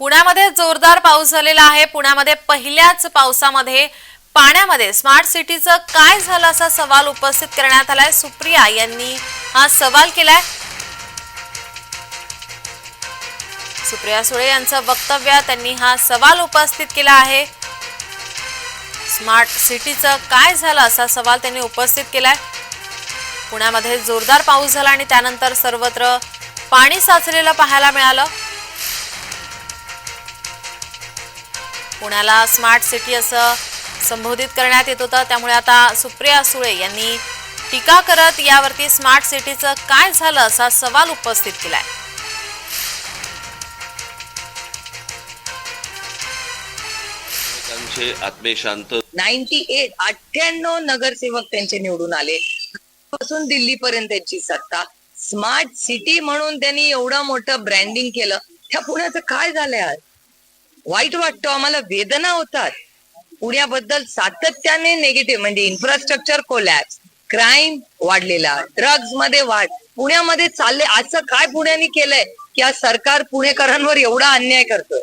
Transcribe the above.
पुण्यामध्ये जोरदार पाऊस झालेला आहे. पुण्यामध्ये पहिल्याच पावसामध्ये पाण्यामध्ये स्मार्ट सिटीचं काय झालं असा सवाल उपस्थित करण्यात आलाय. सुप्रिया यांनी हा सवाल केलाय. सुप्रिया सुळे यांचं वक्तव्य त्यांनी हा सवाल उपस्थित केला आहे. स्मार्ट सिटीचं काय झालं असा सवाल त्यांनी उपस्थित केलाय. पुण्यामध्ये जोरदार पाऊस झाला आणि त्यानंतर सर्वत्र पाणी साचलेलं पाहायला मिळालं. पुण्याला स्मार्ट सिटी असं संबोधित करण्यात येत होतं. त्यामुळे आता सुप्रिया सुळे यांनी टीका करत यावरती स्मार्ट सिटीचं काय झालं असा सवाल उपस्थित केलाय. नाईन्टी एट अठ्ठ्याण्णव नगरसेवक त्यांचे निवडून आले. पासून दिल्ली पर्यंत त्यांची सत्ता. स्मार्ट सिटी म्हणून त्यांनी एवढं मोठं ब्रँडिंग केलं. त्या पुण्याचं काय झालंय आज वाईट वाटतो आम्हाला वेदना होतात. पुण्याबद्दल सातत्याने निगेटिव्ह म्हणजे इन्फ्रास्ट्रक्चर कोलॅप्स क्राईम वाढलेला ड्रग्जमध्ये वाढ. पुण्यामध्ये चालले असं काय पुण्याने केलंय की आज सरकार पुणेकरांवर एवढा अन्याय करतोय?